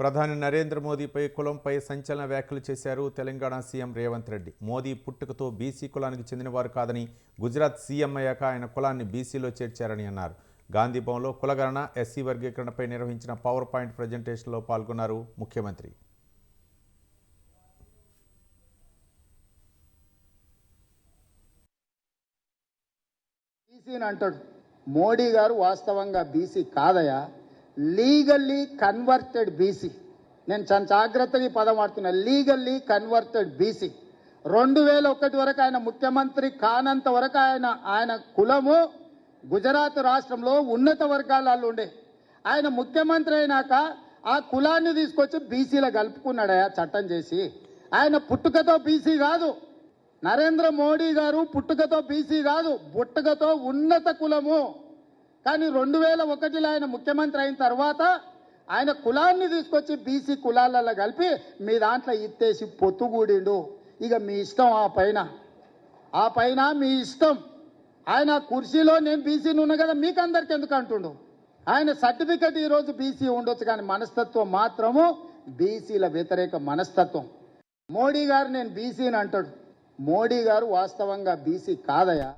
ప్రధాని నరేంద్ర మోదీపై కులంపై సంచలన వ్యాఖ్యలు చేశారు తెలంగాణ సీఎం రేవంత్ రెడ్డి. మోదీ పుట్టుకతో బీసీ కులానికి చెందినవారు కాదని గుజరాత్ సీఎం అయ్యాక ఆయన కులాన్ని బీసీలో చేర్చారని అన్నారు. గాంధీభవన్లో కులగణన ఎస్సీ వర్గీకరణపై నిర్వహించిన పవర్ పాయింట్ ప్రజెంటేషన్లో పాల్గొన్నారు ముఖ్యమంత్రి. బీసీని అంటాడు. మోడీ గారు వాస్తవంగా బీసీ కాదయా? లీగల్లీ కన్వర్టెడ్ బీసీ నేను చాలా జాగ్రత్తగా ఈ పదం వాడుతున్నా. లీగల్లీ కన్వర్టెడ్ బీసీ రెండు వేల ఒకటి వరకు ఆయన ముఖ్యమంత్రి కానంత వరకు ఆయన ఆయన కులము గుజరాత్ రాష్ట్రంలో ఉన్నత వర్గాలలో ఉండే. ఆయన ముఖ్యమంత్రి అయినాక ఆ కులాన్ని తీసుకొచ్చి బీసీలో కలుపుకున్నాడయా చట్టం చేసి. ఆయన పుట్టుకతో బీసీ కాదు. నరేంద్ర మోడీ గారు పుట్టుకతో బీసీ కాదు. పుట్టుకతో ఉన్నత కులము. కానీ రెండు వేల ఒకటిలో ఆయన ముఖ్యమంత్రి అయిన తర్వాత ఆయన కులాన్ని తీసుకొచ్చి బీసీ కులాలలో కలిపి మీ దాంట్లో ఇత్తేసి పొత్తుగూడిండు. ఇక మీ ఇష్టం ఆ పైన. ఆ పైన మీ ఇష్టం. ఆయన ఆ కుర్చీలో నేను బీసీని ఉన్నా కదా మీకు అందరికి ఎందుకు అంటుండు? ఆయన సర్టిఫికెట్ ఈరోజు బీసీ ఉండొచ్చు కానీ మనస్తత్వం మాత్రము బీసీల వ్యతిరేక మనస్తత్వం. మోడీ గారు నేను బీసీని అంటాడు. మోడీ గారు వాస్తవంగా బీసీ కాదయా